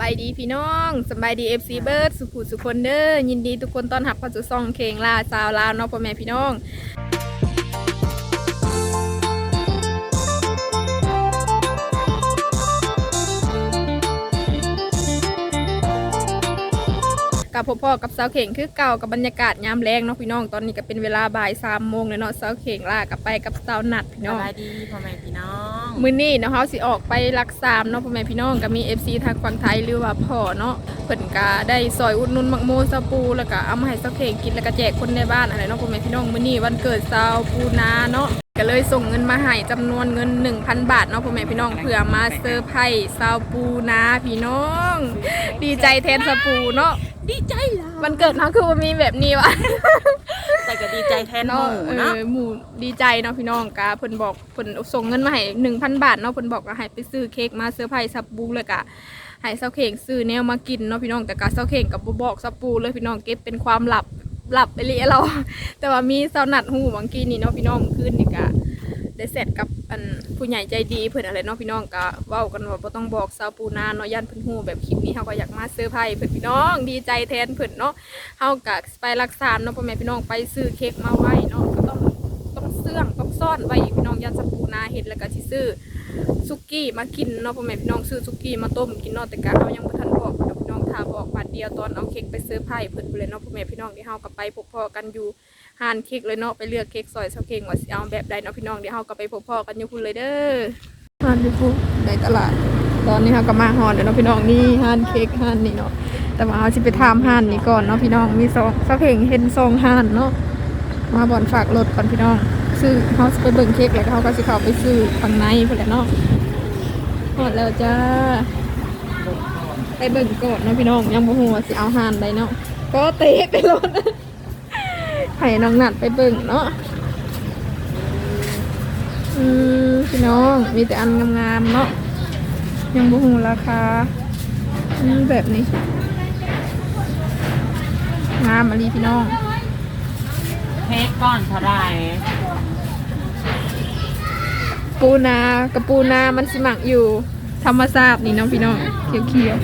ำบายดีพี่น้องสำบายดีเอฟซีเบิร์ดสุขุสุคนเด้อยินดีทุกคนต้อนรับเข้าสู่ซ่องเคงลาสาวลาวเนาะพ่อแม่พี่น้องกับพ่อพ่อกับสาวเข่งคือเก่ากับบรรยากาศยามแรงเนาะพี่น้องตอนนี้ก็เป็นเวลาบ่ายสามโมงเลยเนาะสาวเข่งลากับไปกับสาวนัดพี่สน้องบายดีพ่อแม่พี่น้อง มื้อนี้เนาะเฮาสิออกไปรักษามเนาะพ่อแม่พี่น้องก็มี FC ทางฝั่งไทยหรือว่าพ่อเนาะเพิ่นก็ได้ซอยอุดหนุนมักโมซาปูแล้วก็เอามาให้สักเพลงกินแล้วก็แจกคนในบ้านอะไรเนาะพ่อแม่พี่น้องมื้อนี้วันเกิดสาวปูนาเนาะก็เลยส่งเงินมาให้จำนวนเงิน 1,000 บาทเนาะพ่อแม่พี่น้องเพื่อมาเซอร์ไพรส์สาวปูนาพี่น้อง ดีใจแทนสาวปูเนาะดีใจล่ะวันเกิดเนาะคือว่ามีแบบนี้วะ แต่ก็ดีใจแทนหเนาะมูเอเนาะ อหมู่ดีใจเนาะพี่น้องกาเพิ่นบอกเพิ่นส่งเงินมาให้หนึ่งพันบาทเนาะเพิ่นบอกว่าให้ไปซื้อเค้กมาเซอร์ไพรส์ซับบูเลยกะให้เซาเข่งซื้อแนวมากินเนาะพี่น้องแต่กาเซาเข่งกับบ่บอกซับปูเลยพี่น้องเก็บเป็นความลับลับไปเลยเรา แต่ว่ามีเซานัดหูบางกีนี่เนาะพี่น้องคืนนี่กะ ได้เสร็จกับอันผู้ใหญ่ใจดีเพิ่อนอะไรเนาะพี่น้องกะเว้ากันว่าบ่ต้องบอกซาวปูนาเนาะย่านเพิ่นฮู้แบบคลิปนี้เฮาก็อยากมาเซอร์ไพรส์เพิ่นพี่น้อง ดีใจแทนเพิ่นเนาะเฮากะไปรักษาเนาะพ่อแม่พี่น้องไปซื้อเค้กมาไว้เนาะก็ต้องต้องเสื่องต้องซ่อนไว้พี่น้องยันสปูนาเห็ดแล้วก็สิซื้อซุกี้มากินเนาะพ่อแม่พี่น้องซื้อซุกี้มาต้มกินเนาะแต่กะเฮายังบ่ทันบอก น้องถ้าบอกบัดเดียวตอนเอาเค้กไปซื้อไผ่เพิ่นพู้นเลยเนาะพ่อแม่พี่น้องที่เฮาก็ไปพบพ่อกันอยู่หานเค้กเลยเนาะไปเลือกเค้กซอยเซาเค้กว่าสิเอาแบบใดเนาะพี่น้องเดี๋ยวเฮาก็ไปพบพ่อกันอยู่พุ่นเลยเด้อหานอยู่พุ่นในตลาด ตอนนี้เฮาก็มาฮอดแล้วเนาะพี่น้องนี่หานเค้กหานนี่เนาะแต่ว่าเอาสิไปทามหานนี้ก่อนเนาะพี่น้องมีสองสักเพลงเห็นซองหานเนาะมาบ่อนฝากรถก่อนพี่น้องซื้อเขาไปเบิ่งเค้กแล้วเขาก็สิเข้าไปซื้อฝั่งในพุ่นแหละเนาะหมดแล้วจ้า ไปเบิ่งก่อนเนาะพี่น้องยังบ่ฮู้ว่าสิเอาห้านใดเนาะก็เตะไปรถให้น้องนัดไปเบิ่งเนาะอืมพี่น้องมีแต่อันงามๆเนาะยังบ่ฮู้ราคาอืมแบบนี้งามมาลีพี่น้องเค้กก้อนเท่าไหรปูนากับปูนามันสิหมักอยู่ ธรรมชาตินี่เน้องพี่น้องเขียวเขียว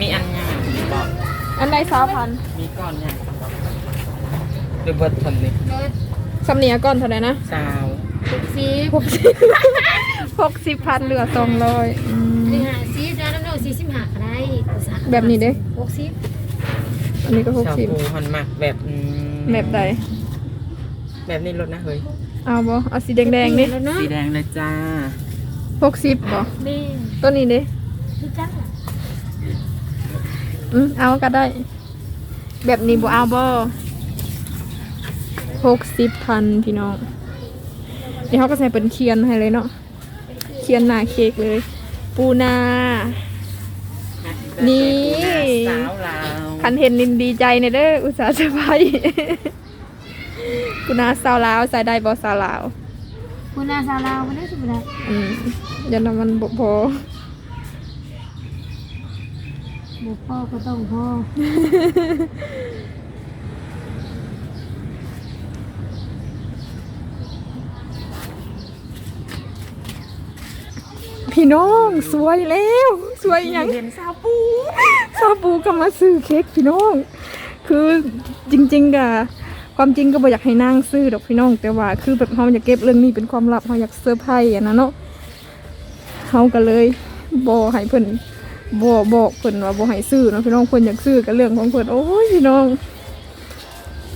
มีอันยังบอกๆอันใดสาวพันมีก้อนยังหรือเบิดทนนี่สำเนียก่อนเท่าไหร่นะสาวหกสิบหกสิบหกสิบพันเหลือสองร้อยนี่หาซีดแล้วน้องสี่สิบห้าอะไรแบบนี้เด้ หกสิบอันนี้ก็หกชาวสิบปูหันหมักแบบอืมแบบใดแบบนี้รถนะเฮ้ยเอาบ่เอาสีแดงๆนี่แล้วเนาะสีแดงเลยจ้า หกสิบบ่นี่ตัวนี้เด้คือจังอืมเอาก็ได้ แบบนี้บ่เอาบ่หกสิบพันพี่น้องเดี๋ยวเขาก็ใส่เป็นเคียนให้เลยเนาะเคียนหน้าเค้กเลย ปูนา นี่ สาวลาวคันเห็นนินดีใจในเด้ออุตส่าห์เซอร์ไพรส์ ปูนาสาวลาวใส่ได้บ่สาวลาว คุณอาซาลาวไม่ได้สุดเลยอืมยันว่ามันบ่พอบุพ่อก็ต้องพ่อพี่น้องสวยแล้ว สวยอีหยังเห็นสาวปูซาปูก็มาซื้อเค้กพี่น้อง คือจริงๆกะ ความจริงก็บ่อยากให้นางซื้อดอกพี่น้อง แต่ว่าคือแบบเราอยากเก็บเรื่องนี้เป็นความลับเราอยากเซอร์ไพรส์อะนะเนาะเขาก็เลยบ่ให้เพิ่นบ่บอกเพิ่นว่าบ่ให้ซื้อเนาะพี่น้องเพิ่นอยากซื้อก็เรื่องของเพิ่นโอ้ยพี่น้อง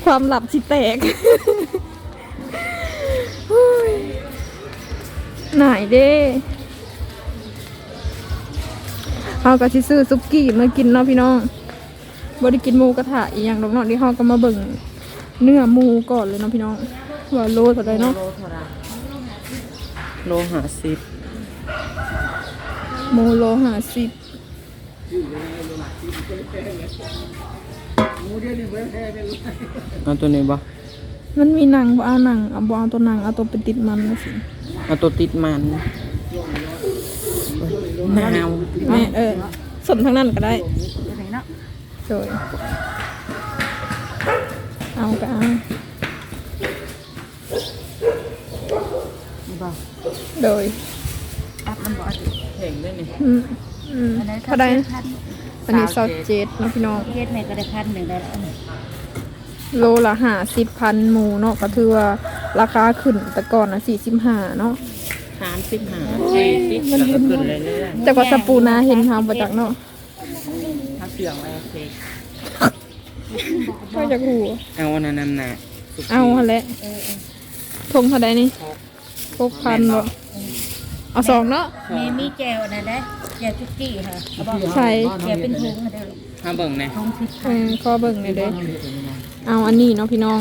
ความลับสิแตกโอ้ยไหนเด้เขาก็สิซื้อซุกี้มากินเนาะพี่น้องบ่ได้กินหมูกระทะอีหยังดอกเนาะที่เขาก็มาเบิ่ง เนื้อหมูก่อนเลยเนาะพี่น้องว่าโลเท่าไหร่เนาะโลเท่าไหรโลห้าสิบหมูโลห้าสิบเอาตัวนี้บ่มันมีหนังบ่เอาหนังเอาบ่เอาตัวหนังเอาตัวเป็นติดมันนะสิเอาตัวติดมันหนาวแม่เออสนทั้งนั้นก็ได้อะไรเนาะโดย เอาก็เอาบ่โดยตัดมันบ่อาจจะแข็งด้วยนี่อืมอืมอันนั้นเท่าใดพันอันนี้ซอสเจ็ดนะพี่น้องเฮ็ดแม่ก็ได้พันหนึ่งได้แล้วโลละห้าสิบพันหมูเนาะก็ถือว่าราคาขึ้นแต่ก่อนนะสี่สิบห้าเนาะสามสิบห้าสี่สิบแล้วก็ขึ้นเรื่ยแต่ว่าสปูนาเห็นทางประจักษ์เนาะถ้าเสียงอะไร โอเคก็จะหูเอาอันนั้นน่ะสุกี้เอาหั่นแหละทงเท่าใดนี่หกพันบ่เอาสองเนาะแม่มีแจวนะได้แจวทุกกี้ค่ะเอาบอกใช่แจวเป็นถุงเด้อถ้าเบิ่งเนี่ยถุงสิบเออข้อเบิ่งเลยเด้อเอาอันนี้เนาะพี่น้อง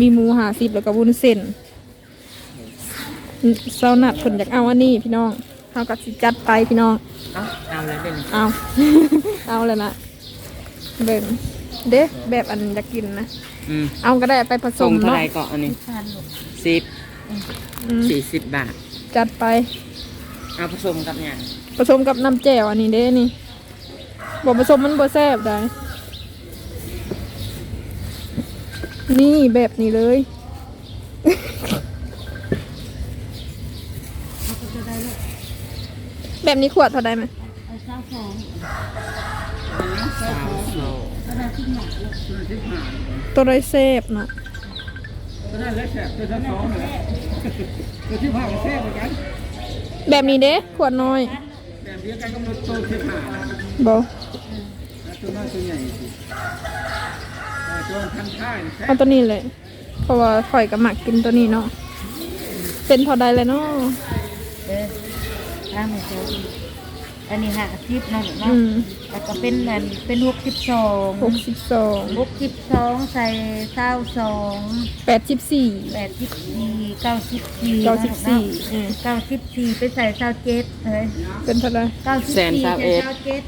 มีหมูหาสิบแล้วก็วุ้นเส้นเซาหนัดผลอยากเอาอันนี้พี่น้องเขาก็สิจัดไปพี่น้อง เอาเอาเลยเป็นเอา เอาเลยนะเบิ่ง เด้แบบอันอยากกินนะ อืมเอาก็ได้ไปผสส่งมเท่าเนาะไหรก็อันนี้พันลูกสิบอืมสี่สิบบาท จัดไป เอาผสมกับอย่างผสมกับน้ำแจ่วอันนี้เด้นี่บอกผสมมันบ่แซ่บได้ นี่แบบนี้เลยเขาก็จะได้ลูกแบบนี้ขวดเท่าไดไหมเอาเช้าสอง ลูกตัวไรเซฟนะแบบนี้เด้ขวดน้อยแบบเดียวกันกำหนดโตสิบห้าบอตัวน้อยตัวใหญ่สิตัวพันท้ายเอาตัวนี้เลยเพราะว่าข่อยกับหมักกินตัวนี้เนาะเป็นเท่าใดเลยเนาะเด้อถ้าไม่เจอ อันนี้ห้าสิบเนาะลูกอืเนาะมแล้วก็เป็นอันเป็นหกสิบสองหกสิบสองหกสิบสองใส่เศร้าสองแปดสิบสี่ แปดสิบสี่เก้าสิบสี่เก้าสิบสี่อืม เก้าสิบสี่ไปใส่เศร้าเจ็ดเลยเป็นเท่าใดเก้าสิบสี่ใส่เศร้าเจ็ด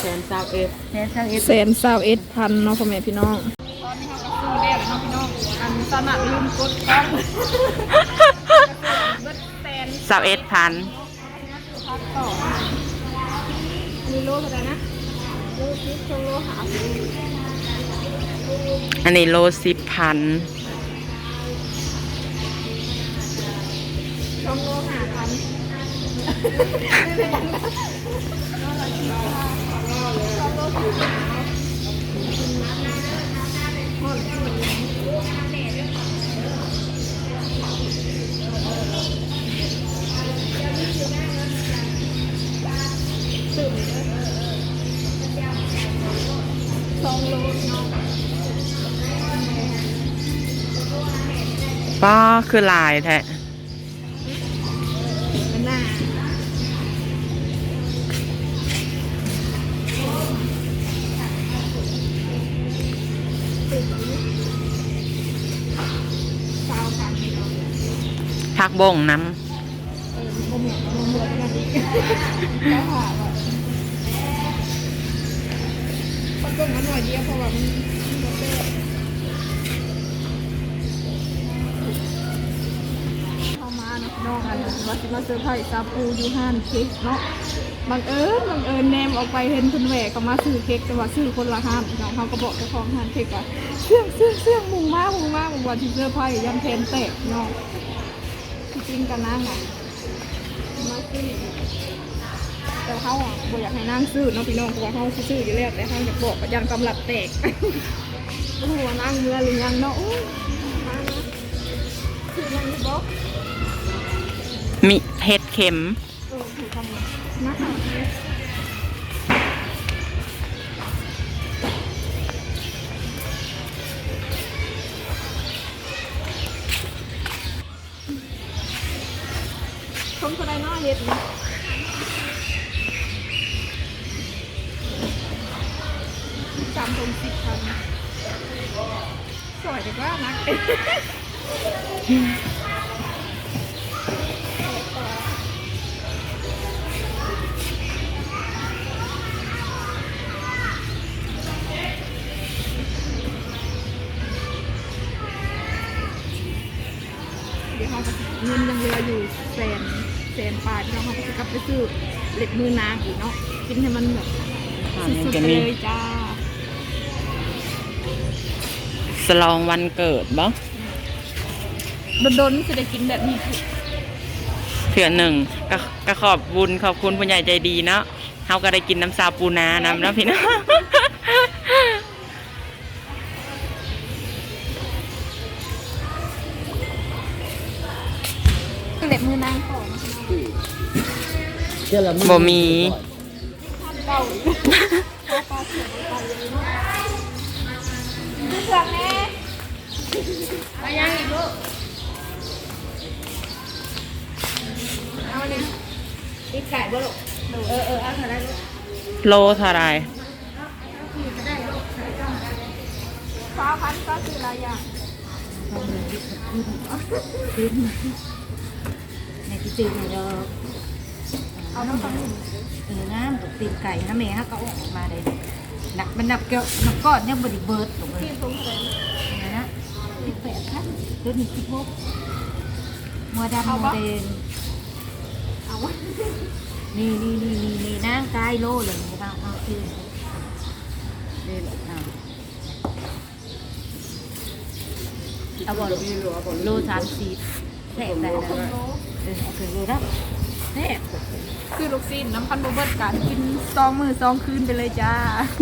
แสนสาวเอฟแสนเศร้าเอ็ด แสนสาวเอ็ดพันเนาะพ่อแม่พี่น้อง ตอนนี้เขาก็ซื้อแล้วเนาะพี่น้อง อันสนัดลืมกดกล้องเบิดแสนสาวเอฟพันพันต่อ มีโลเท่าไหร่นะโลสิบสองโลหาสิบอันนี้โลสิบพันสองโลหาพันสองโลเนาะ ป้าคือลายแท้พักบ่งน้ำ ออบ่เหมือนบ่เหมือนกันอีกแล้วหาว่ามันก็มันหน่อยเดียวเพราะว่ามันมันบ่แซ่บเข้ามาเนาะน้องอันนั้นว่าสิมาเซอร์ไพรส์ซาปูอยู่ห้านเค้กเนาะบังเอิญบังเอิญแนมออกไปเห็นคุณแหวกเขามาซื้อเค้กแต่ว่าซื้อคนละห้านน้องเขาก็บอกเจ้าของห้านเค้กว่าเสื่องเสื่องเสื่องหมูมากหมูมากหมูวันที่เซอร์ไพรส์ยันเพนแตกเนาะจริงกันนะค่ะมาซื้อ แต่เขาอะบ่อยากให้นั่งซื้อเนาะพี่น้องเพราะว่าเขาซื้ออยู่แล้วแต่เขาอยากบอกว่ายังกำลับแตกโอ้โหนั่งเมื่อหรือยังเนาะโอ้ยมานะซื้อยังนี่บอกำมีเห็ดเข็มเออถูกคำนี้นะคะชมคนใดเนาะเฮ็ดนี่สามทงสิบพันส วยดีกว่านักเดี๋ยวเขาก็สิเงินยังเหลืออยู่แสนแสนปลายพี่น้องเขาก็จะกลับไปซื้อเล็บมือนางอีกเนาะกินให้มันแบบสุดๆไปเลยจ้า สลองวันเกิดบ่โดนๆจะได้กินแบบนี้คือเถื่อหนึ่งก็ก็ขอบบุญขอบคุณผู้ใหญ่ใจดีเนาะเฮาก็ได้กินน้ำซาปูนานำแล้วพี่น้องเล็บมือนางก่อนเจ้าละบ่มีเก่าอีกปลา เอายังอีกลูกเอาอันนี้ตีไก่บ่ลูกเออเออเอาเท่าไรลูกโลเท่าไหรฟ้าพันก็คืออะไรอย่างในที่ตื่นเนี่ยเราเอาน้ำตาลเออน้ำกับตีนไก่นะแม่ฮะก็ออกมาเลยหนักมันหนักเกี่ยวหนักก้อนยังบไดิเบิร์ดลงเลย ที่สูงเลย นะนะสิบแปดค รับตัวนี้สิบหกมัวดำมัวแดงเอาวะนี่นี่นี่นี่นี่นางกายโลเลยนี่บ้างเอาคือนี่แหละเอาเอาบอลโลสามสิบแทกได้แล้วเออเอาคือโลละแทกคือลูกซีนน้ำพันโบเบิร์ตกันกินซองมือซองคืนไปเลยจ้า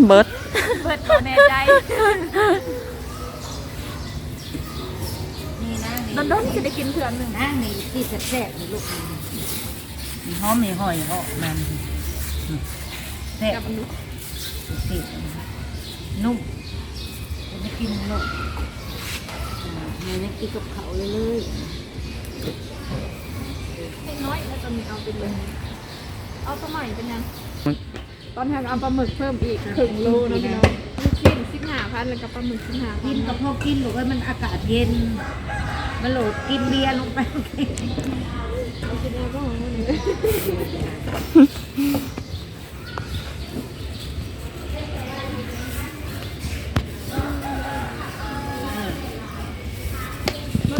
เบิร์ดเบิร์ตมาแน่ใจ นี่นะนี่ดนๆจะได้กินเพื่อนหนึ่งนะนี่ที่แทกๆนี่ลูกนี่มีหอมมีหอยเหาะมันแทกกับอันนี้ติดนุ่มจะได้กินนุ่มอ่าเนี่ยกินกับเขาเลยเลยให้น้อยแล้วจะมีเอาไปเลยเอาสมัยเป็นยังตอนแทงเอาปลาหมึกเพิ่มอีกถึงโลนะพี่น้องลูกชิ้นสิบห้าพันแล้วก็ปลาหมึกสิบห้าพักินนกับพอกินหรือว่ามันอากาศเย็น มาโหลดกินเบียร์ลงไปโอเอากินแล้วก็หอมเลย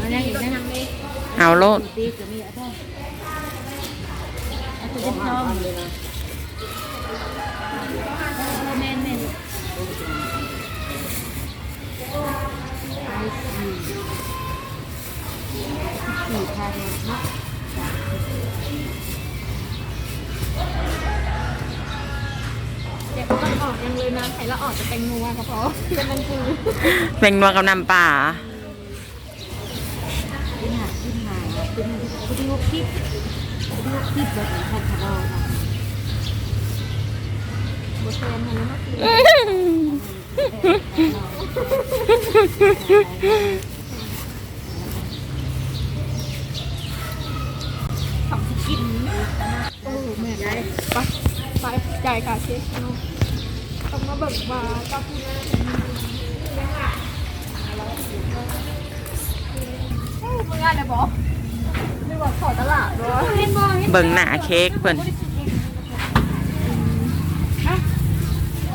อะไรอีกนะเอาโลดตีก็มีอะไรเอาตัวเด็ดน้อง สี่พันเนาะเดี๋ยวต้องออกยังเลยนะไข่ละออกจะแตงนัวก็พอเป็นนั่นคือเป็นนัวกับน้ำป่าขึ้นหาขึ้นหาขึ้นหาคุที่ว่าคิดคุที่ว่าคิดแบบของใครทะเลาะนะบทแทนมันนะคือท บิ่งหน้าเค้กเพิ่นแ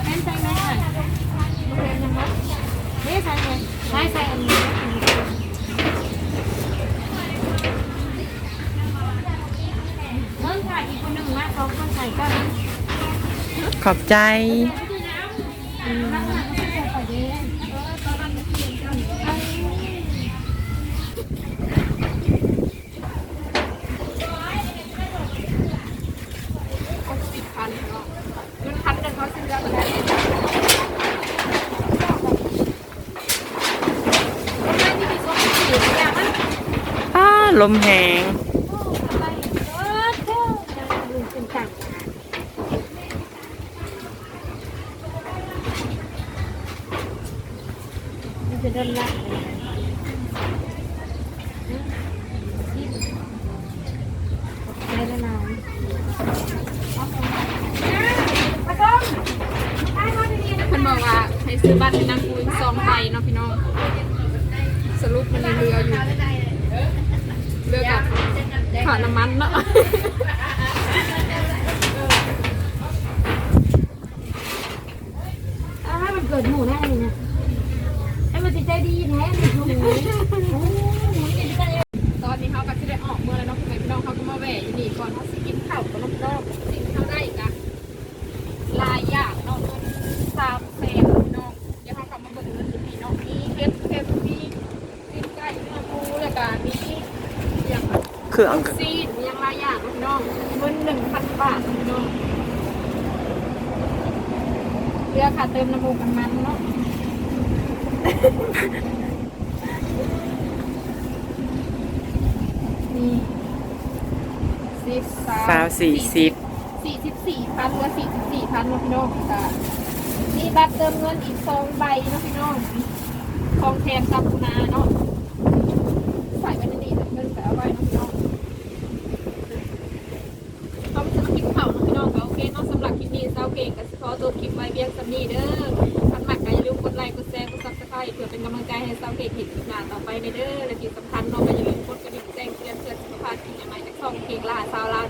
ม่นใช่ไหมอะโรงเรียนยังไงไม่ใช่ไง ใช่ใช่อันนี้เพิ่งถ่ายอีกคนหนึ่งนะเขาคนใส่ก็นะ ขอบใจ เขาสิบพันเนาะเงินพันเดินเขาซื้อได้ไหมไม่ที่มีส่วนสี่อย่างนั้น อ้า ลมแหงมันจะเดินลักใช้ายคนบอกว่าให้ซื้อบัตรให้นางคุยซองใบเนาะพี่น้อง สรุปมันยังเรืออยู่ เลือกับขอน้ำมันเนาะให้มันเกิดหมูแน่เลยนะให้มันจิตใจดีแท้เลยหมู รื่อง ซีดมีอย่างหลายอย่างเนาะพี่น้องเงินหนึ่งพันบาทพี่น้องเรือค่ะเติมน้ำมูกกันมันเนาะนี่สิบสามสาวสี่สิบสี่สิบสี่พันหรือสี่สิบสี่พันเนาะพี่น้องจ้ะนี่บัตรเติมเงินอีกสองใบเนาะพี่น้องของแทนซับนาเนาะใส่ไว้ใน ก่งกับสขอตัวคลิปไว้เบียงสำนีเด้อท่านหมักก็อย่าลืมกดไลค์กดแชร์กดซับสไครต์เพื่อเป็นกำลังใจให้สาวเก่งเห็นคลิปหน้าต่อไปในเด้อและที่สำคัญเราก็อย่าลืมกดกระดิ่งแจ้งเตือนเพื่อสุขภาพที่ใหม่ๆจากช่องเก่งล่าสาวลาว